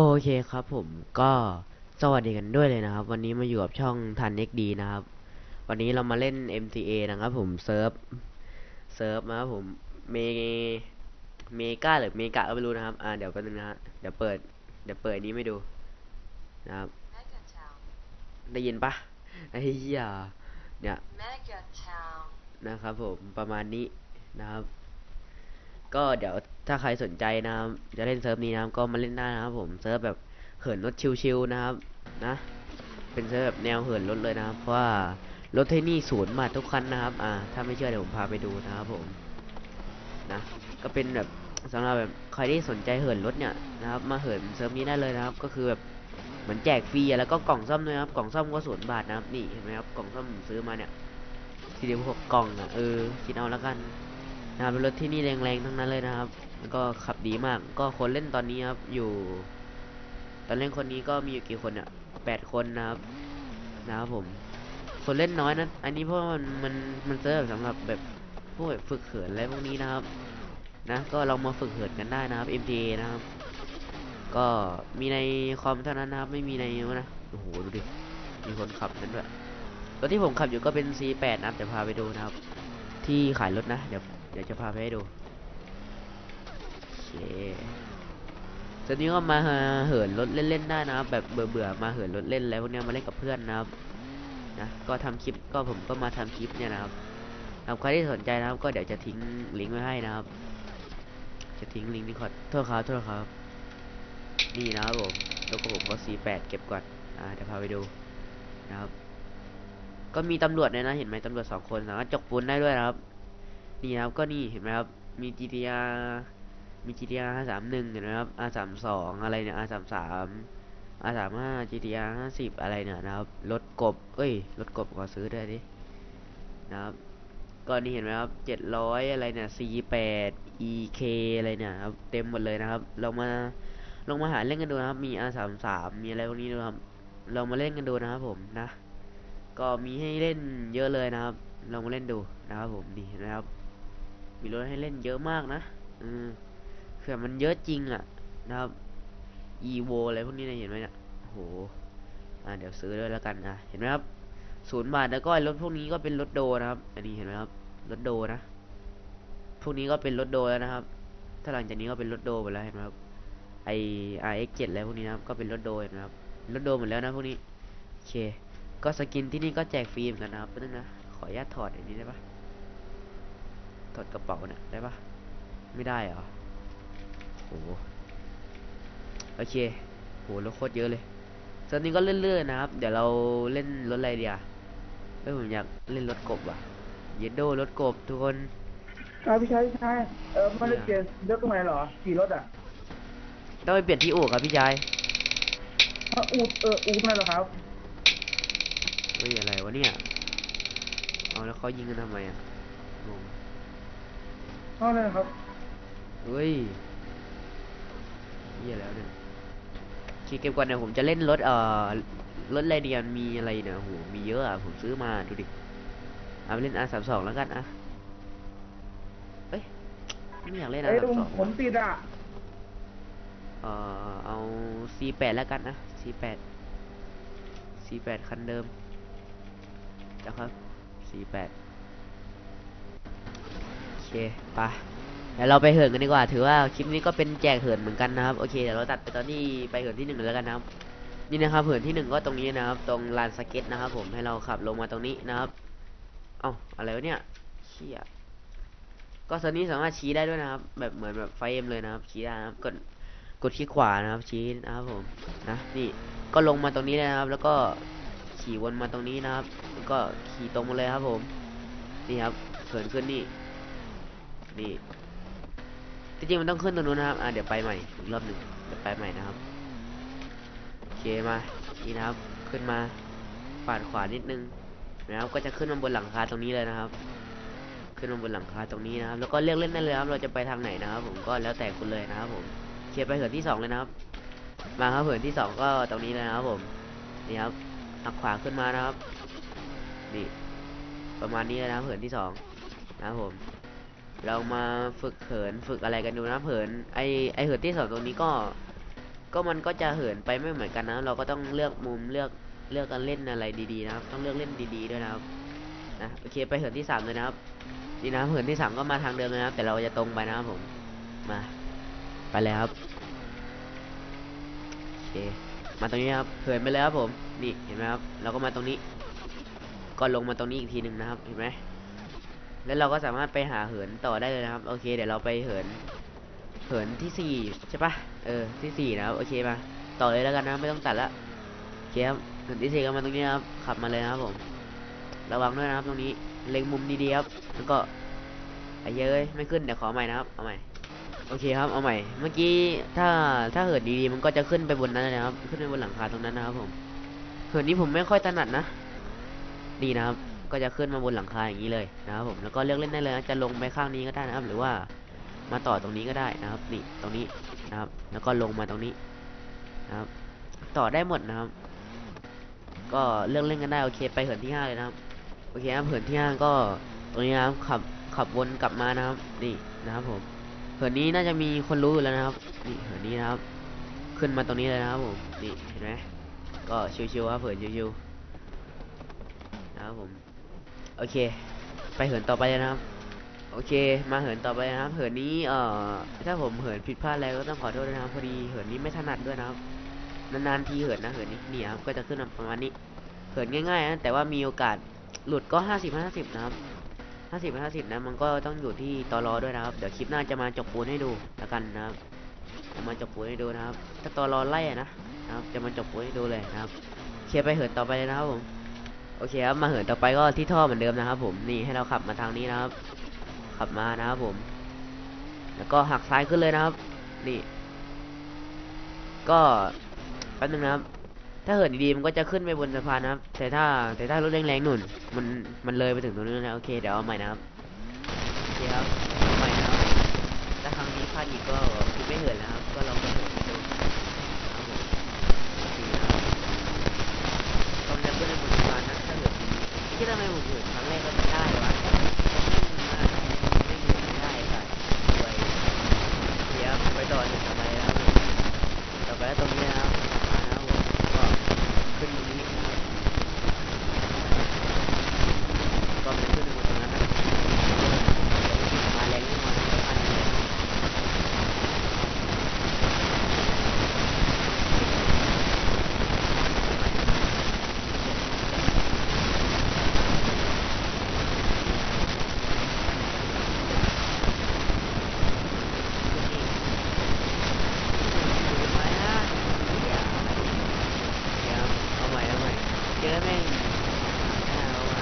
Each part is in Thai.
โอเคครับผมก็สวัสดีกันด้วยเลยนะครับ วันนี้มาอยู่กับช่องทันเอ็กดีนะครับ วันนี้เรามาเล่น MTA นะครับผมเซิร์ฟเซิร์ฟนะครับผมเมเมกาหรือเมกะก็ไม่รู้นะครับอ่าเดี๋ยวแป๊บนึงนะฮะเดี๋ยวเปิดเดี๋ยวเปิดอันนี้ไม่ดูนะครับ Mega Town ได้ยินปะไอ้เหี้ยเนี่ย Mega Town นะครับผมประมาณนี้นะครับ ก็เดี๋ยวถ้าใครสนใจนะครับ จะเล่นเซิร์ฟนี้นะครับก็มาเล่นได้นะครับผมเซิร์ฟแบบเหินรถชิวๆนะครับนะ เป็นเซิร์ฟแบบแนวเหินรถเลยนะครับ เพราะว่ารถที่นี่ศูนย์มาทุกคันนะครับ อ่า ถ้าไม่เชื่อเดี๋ยวผมพาไปดูนะครับผมนะก็เป็นแบบสำหรับแบบใครที่สนใจเหินรถเนี่ยนะครับ มาเหินเซิร์ฟนี้ได้เลยนะครับ ก็คือแบบเหมือนแจกฟรีแล้วก็กล่องซ่อมด้วยครับกล่องซ่อมก็ศูนย์บาทนะครับนี่เห็นไหมครับกล่องซ่อมผมซื้อมาเนี่ยสี่สิบหกกล่องอะเออคิดเอาแล้วกัน นะครับเป็นรถที่นี่แรงๆทั้งนั้นเลยนะครับแล้วก็ขับดีมาก ก็คนเล่นตอนนี้ครับอยู่ ตอนเล่นคนนี้ก็มีอยู่กี่คนเนี่ยแปดคนนะครับนะครับผม คนเล่นน้อยนะ อันนี้เพราะมันมันมันเซิร์ฟสำหรับแบบพวกฝึกเขินอะไรพวกนี้นะครับ นะก็เรามาฝึกเขินกันได้นะครับ MTA นะครับ ก็มีในคอมเท่านั้นนะครับ ไม่มีในนู้นนะโอ้โหดูดิมีคนขับนั่นด้วยรถที่ผมขับอยู่ก็เป็น C8 นะครับเดี๋ยวพาไปดูนะครับ ที่ขายรถนะเดี๋ยว เดี๋ยวจะพาไปให้ดูโอเคตอนนี้ก็มาเหินรถเล่นๆได้นะครับ แบบเบื่อๆมาเหินรถเล่นแล้วพวกเนี้ยมาเล่นกับเพื่อนนะครับนะก็ทำคลิปก็ผมก็มาทำคลิปเนี่ยนะครับสำหรับใครที่สนใจนะครับ ก็เดี๋ยวจะทิ้งลิงก์ไว้ให้นะครับ จะทิ้งลิงก์ที่คอโทษครับโทษครับนี่นะครับผมแล้วก็ผมก็ C8 เก็บก่อนอ่าเดี๋ยวพาไปดูนะครับ ก็มีตำรวจเลยนะเห็นไหมตำรวจสองคนสามารถจกปูนได้ด้วยนะครับ นี่ครับก็นี่เห็นไหมครับ มี GTR มี GTR 531 เห็นไหมครับ R32 อะไรเนี่ย R33 R35 GTR 50 อะไรเนี่ยนะครับ รถกบ เอ้ย รถกบขอซื้อด้วยดิ นะครับ ก็นี่เห็นไหมครับ 700 อะไรเนี่ย C8 EK อะไรเนี่ยครับ เต็มหมดเลยนะครับ เรามาลงมาหาเล่นกันดูนะครับ มี R33 มีอะไรพวกนี้ด้วยครับ เรามาเล่นกันดูนะครับผมนะ ก็มีให้เล่นเยอะเลยนะครับลองมาเล่นดูนะครับผมนี่นไหมครับ มีรถให้เล่นเยอะมากนะอืมคือมันเยอะจริงอะ นะครับ evo อะไรพวกนี้เนี่ยเห็นไหมเนี่ยโอ้โหอ่าเดี๋ยวซื้อด้วยแล้วกันอะเห็นไหมครับศูนย์บาทแล้วก็รถพวกนี้ก็เป็นรถโดนะครับ อันนี้เห็นไหมครับรถโดนะพวกนี้ก็เป็นรถโดแล้วนะครับ ถ้าหลังจากนี้ก็เป็นรถโดหมดแล้วเห็นไหมครับไอ RX7 อะไรพวกนี้นะครับก็เป็นรถโดเห็นไหมครับรถโดหมดแล้วนะพวกนี้โอเค ก็สกินที่นี่ก็แจกฟรีเหมือนกันนะครับนึงนะขออนุญาตถอดอันนี้ได้ปะ ถอดกระเป๋าเนี่ยได้ปะไม่ได้เหรอโหโอเคโหรถโคตรเยอะเลยตอนนี้ก็เลื่อนๆนะครับ เดี๋ยวเราเล่นรถอะไรเดียวเอ้ยผมอยากเล่นรถกบว่ะเยนโดรถกบทุกคนครับพี่ชายพี่ชายเออไมาได้เปลี่ยนรถตรงไหนเหรอขี่รถอะต้องไปเปลี่ยนที่อู่ครับพี่ชายเอออูดเอออูดนั่นเหรอครับเฮ้ยอะไรวะเนี่ยเอาแล้วเขายิงกันทำไมอะงง เท่านั้นครับ เฮ้ยเหี้ยแล้วเนี่ยคีเก็บก่อนเนี่ยผมจะเล่นรถเอ่อรถอะไรเดียนมีอะไรเนี่ยโหมีเยอะอะผมซื้อมาดูดิเอาไปเล่น R สามสองแล้วกันอะเอ้ยไม่อยากเล่น R เอ้ยสามสองผมติดอะเอ่อเอา C แปดแล้วกันนะ C แปด C แปดคันเดิมนะครับ C แปดโอ เคไปเดี๋ยวเราไปเหินกันดีกว่า ถือว่าคลิปนี้ก็เป็นแจกเหินเหมือนกันนะครับ โอเค เดี๋ยวเราตัดไปตอนที่ไปเหินที่หนึ่งเลยแล้วกันนะครับ นี่นะครับ เหินที่หนึ่งก็ตรงนี้นะครับ ตรงลานสเก็ตนะครับ ผม ให้เราขับลงมาตรงนี้นะครับ เอ้า อะไรวะเนี่ยเชี่ยก็ตอนนี้สามารถชี้ได้ด้วยนะครับ แบบเหมือนแบบไฟเอ็มเลยนะครับ ชี้ได้นะครับ กด กดที่ขวานะครับ ชี้นะครับผม นะ นี่ ก็ลงมาตรงนี้เลยนะครับ แล้วก็ขี่วนมาตรงนี้นะครับ แล้วก็ขี่ตรงมาเลยครับผม นี่ครับเหินขึ้นนี่ นี่จริงๆมันต้องขึ้นตรงนู้นนะครับ อ่าเดี๋ยวไปใหม่อีกรอบหนึ่งเดี๋ยวไปใหม่นะครับ โอเคมา นี่นะครับ ขึ้นมาปาดขวานิดนึงนะครับ ก็จะขึ้นมาบนหลังคาตรงนี้เลยนะครับ ขึ้นมาบนหลังคาตรงนี้นะครับ แล้วก็เลือกเล่นได้เลยครับ เราจะไปทางไหนนะครับ ผมก็แล้วแต่คุณเลยนะครับ ผมโอเคไปเหินที่สองเลยนะครับ มาครับเหินที่สองก็ตรงนี้เลยนะครับ ผม นี่ครับหักขวาขึ้นมานะครับ นี่ ประมาณนี้เลยนะครับเหินที่สองนะครับผม เรามาฝึกเหินฝึกอะไรกันดูนะเหินไอไอเหินที่สองตรงนี้ก็ ก็มันก็จะเหินไปไม่เหมือนกันนะ เราก็ต้องเลือกมุมเลือกเลือกการเล่นอะไรดีๆนะครับ ต้องเลือกเล่นดีๆด้วยนะครับนะโอเคไปเหินที่สามเลยนะครับนี่นะเหินที่สามก็มาทางเดิมเลยนะครับ แต่เราจะตรงไปนะครับผมมาไปเลยครับโอเคมาตรงนี้ครับเหินไปเลยครับผมนี่เห็นไหมครับเราก็มาตรงนี้ ก็ลงมาตรงนี้อีกทีหนึ่งนะครับเห็นไหม แล้วเราก็สามารถไปหาเหินต่อได้เลยนะครับ โอเค เดี๋ยวเราไปเหิน เหินที่สี่ใช่ปะเออ ที่สี่นะครับ โอเคมา ต่อเลยแล้วกันนะ ไม่ต้องตัดละโอเคครับเหินที่สี่ก็มาตรงนี้นะครับ ขับมาเลยนะครับผม ระวังด้วยนะครับ ตรงนี้ เล็งมุมดีๆครับ แล้วก็ไอ้เย้ยไม่ขึ้น เดี๋ยวขอใหม่นะครับ เอาใหม่ โอเคครับ เอาใหม่ เมื่อกี้ ถ้า ถ้าเหินดีๆ มันก็จะขึ้นไปบนนั้นเลยนะครับ ขึ้นไปบนหลังคาตรงนั้นนะครับผม เหินนี้ผมไม่ค่อยถนัดนะ ดีนะครับ ก็จะขึ้นมาบนหลังคาอย่างนี้เลยนะครับผมแล้วก็เลือกเล่นได้เลยนะจะลงไปข้างนี้ก็ได้นะครับ หรือว่ามาต่อตรงนี้ก็ได้นะครับ นี่ตรงนี้นะครับ แล้วก็ลงมาตรงนี้นะครับ ต่อได้หมดนะครับ ก็เลือกเล่นกันได้โอเค ไปเหินที่ห้าเลยนะครับโอเคครับเหินที่ห้าก็ตรงนี้นะครับขับขับวนกลับมานะครับ นี่นะครับผมเหินนี้น่าจะมีคนรู้อยู่แล้วนะครับนี่เหินนี้นะครับ ขึ้นมาตรงนี้เลยนะครับผมนี่เห็นไหมก็ชิวๆครับเหินชิวๆนะครับผม โอเค ไปเหินต่อไปนะครับ โอเค มาเหินต่อไปนะครับ เหินนี้ เอ่อ ถ้าผมเหินผิดพลาดอะไรก็ต้องขอโทษนะครับ พอดีเหินนี้ไม่ถนัดด้วยนะครับ นานๆทีเหินนะ เหินนี้นี่ครับก็จะขึ้นมาประมาณนี้ เหินง่ายๆนะ แต่ว่ามีโอกาสหลุดก็ห้าสิบห้าสิบนะครับห้าสิบห้าสิบนะ มันก็ต้องอยู่ที่ตอรอด้วยนะครับ เดี๋ยวคลิปหน้าจะมาจกปูนให้ดูแล้วกันนะครับจะมาจกปูนให้ดูนะครับ ถ้าตอรอไล่อะนะ นะครับ จะมาจกปูนให้ดูเลยนะครับ เคลียร์ไปเหินต่อไปเลยนะครับผม โอเคครับมาเหินต่อไปก็ที่ท่อเหมือนเดิมนะครับ ผมนี่ให้เราขับมาทางนี้นะครับ ขับมานะครับผม แล้วก็หักซ้ายขึ้นเลยนะครับ นี่ ก็แป๊บนึงนะครับ ถ้าเหินดีๆมันก็จะขึ้นไปบนสะพานนะครับ แต่ถ้าแต่ถ้ารถแรงๆหนุนมันมันเลยไปถึงตรงนู้นแล้วโอเคเดี๋ยวเอาใหม่นะครับโอเคครับเอาใหม่นะครับถ้าครั้งนี้พลาดอีกก็คือไม่เหินแล้วครับ ก็ลองไปเหินดูครับผมโอเคนะครับต้องจะขึ้นไปบนสะพานนะถ้าเหินดีๆที่ทำไมผมเหินครั้งแรกก็จะได้วะ ไม่มีไม่ได้ค่ะไปเดี๋ยวไปต่อหนึ่งต่อไปนะครับต่อไปตรงนี้นะครับมานะครับผมก็ขึ้นตรงนี้นะครับก็มันขึ้นไปตรงนั้นนะมาแรงนิดหน่อยก็พันเลยมานะเดี๋ยวเดี๋ยวเอาใหม่เอาใหม่เจอแม่งเอาใหม่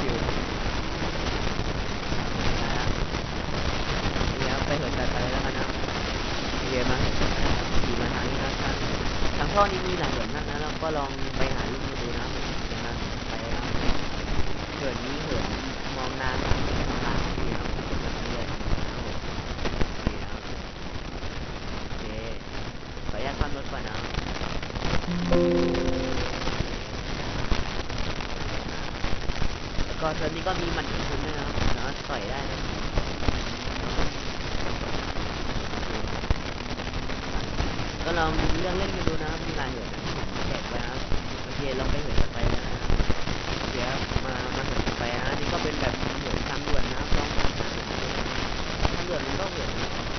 ชิวๆ เดี๋ยวไปเหินตัดไปแล้วกันนะเดี๋ยวมาขี่มาทางนี้นะทางทางท่อนี้มีหลายเหินมากนะเราก็ลองไปหาลูกมาดูนะนะไปนะเกิดนี้เหินมองน้ำ ลองเลือกเล่นกันดูนะครับมีหลายเหินนะแจกไปนะครับโอเคลองไปเหินกันไปนะครับเดี๋ยวมามาเหินกันไปนะนี่ก็เป็นแบบเหินทางด่วนนะครับลองทางด่วนมันก็เหินได้แต่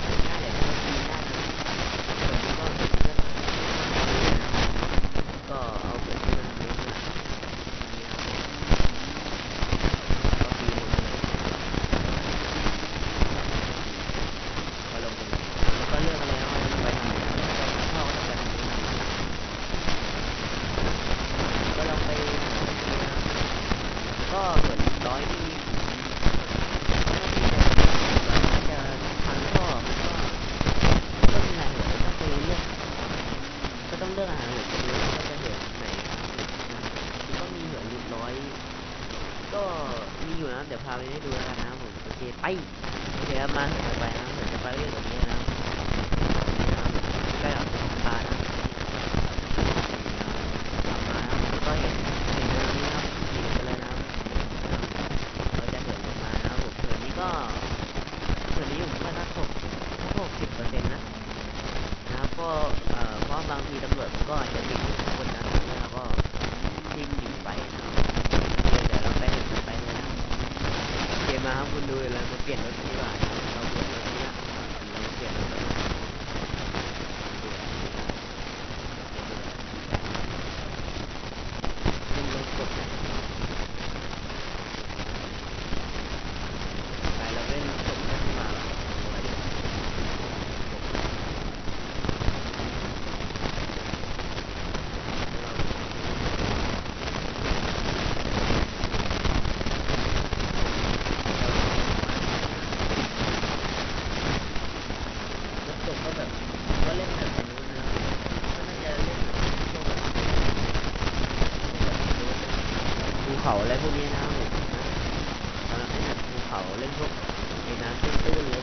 เขาอะไรพวกนี้นะผมนะตอห้เล่นภูเขาเล่นพวกในน้ำตื้นๆเลย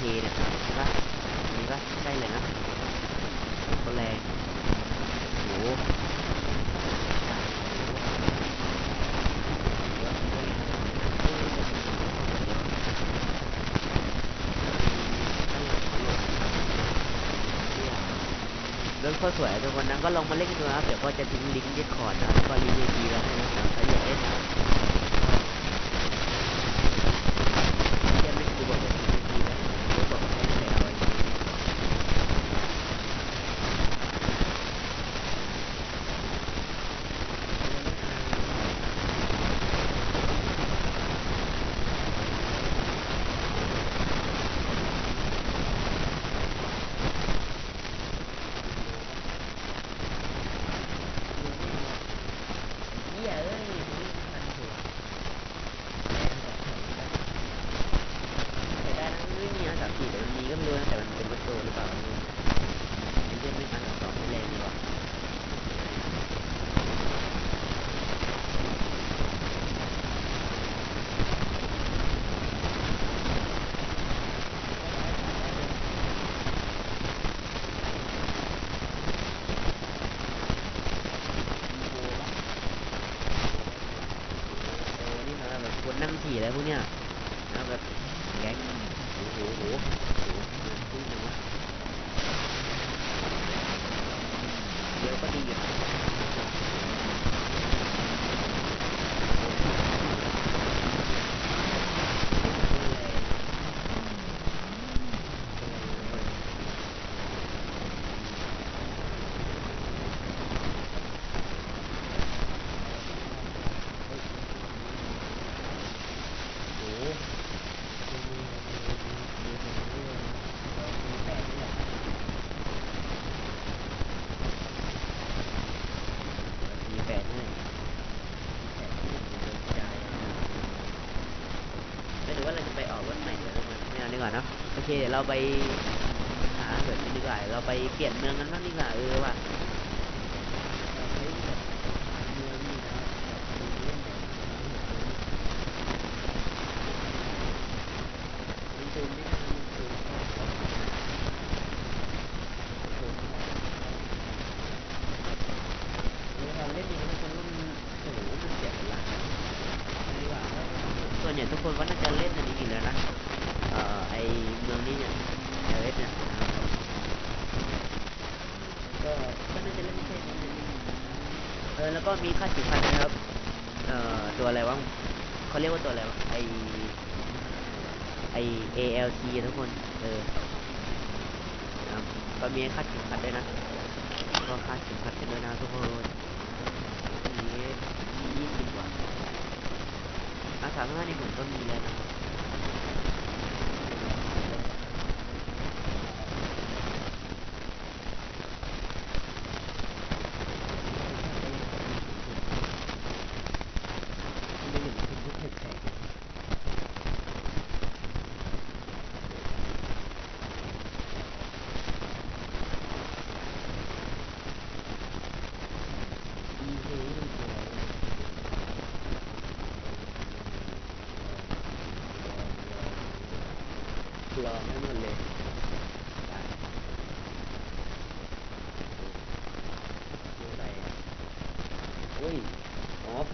เทเนี่ยใช่ปะนี่ปะใช่เลยนะตัวแรงโอ้เรื่องข้อสวยทุกคนนั้นก็ลองมาเล่นดูนะเดี๋ยวก็จะทิ้งลิงก์ดิสคอร์ดนะ นั่งขี่อะไรพวกเนี้ยนะแบบแก๊งโอ้โหโอ้โหโอ้โหเงินพุ่งนะวะ ยวเราไปหาเหินกัดีกว่าเราไปเปลี่ยนเมืองกันบ้างดีกว่าเออว่ะ ก็มีค่าสิพันนะครับ เอ่อ ตัวอะไรวะเขาเรียกว่าตัวอะไรวะ ไอไอ ALC ทุกคน เออครับก็มีค่าสิพันด้วยนะ ก็ค่าสิพันกันด้วยนะทุกคนนี่ยี่สิบกว่าอาสามห้นี่ผมก็มีแล้วนะ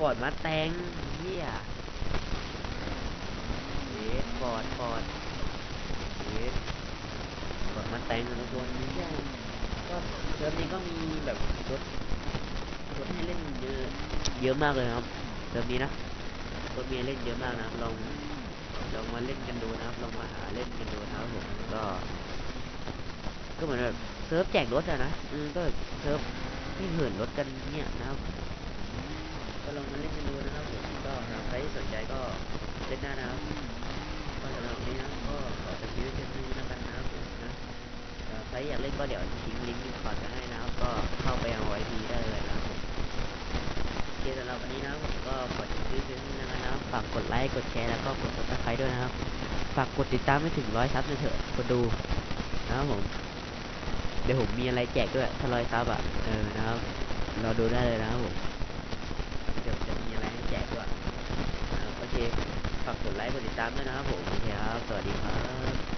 อร์ดมาแตงเฮียเยสฟอร์ดฟอร์ดเยสฟอร์ดมาแตงทุกคนเฮียก็เซิร์ฟนี้ก็มีแบบรถรถให้เล่นเยอะเยอะมากเลยครับเซิร์ฟนี้นะรถมีเล่นเยอะมากนะครับลองลองมาเล่นกันดูนะครับลองมาหาเล่นกันดูนะครับผมก็ ก็เหมือนแบบเซิร์ฟแจกรถอะนะอืมก็เซิร์ฟที่เหินรถกันเนี่ยนะครับ มาเล่นกันดูนะครับผมก็หากใครที่สนใจก็เล่นได้นะครับก็สำหรับวันนี้นะก็ขอจบคลิปไว้เพียงเท่านี้แล้วกันนะครับผมนะใครอยากเล่นก็เดี๋ยวทิ้งลิงก์ดิสคอร์ดไว้ให้นะครับ ก็เข้าไปเอาไว้ทีได้เลยนะครับผมโอเคสำหรับวันนี้นะผมก็ขอจบคลิปไว้เพียงเท่านี้แล้วกันนะครับฝากกดไลค์กดแชร์แล้วก็กด subscribe ด้วยนะครับฝากกดติดตามให้ถึงร้อยซับหน่อยเถอะคนดูนะครับผมเดี๋ยวผมมีอะไรแจกด้วยถ้าร้อยซับอะเออนะครับรอดูได้เลยนะครับผม เดี๋ยวจะมีอะไรให้แจกด้วยนะครับโอ เคฝากกดไลค์กดติดตามด้วยนะครับผมโอเคครับ สวัสดีครับ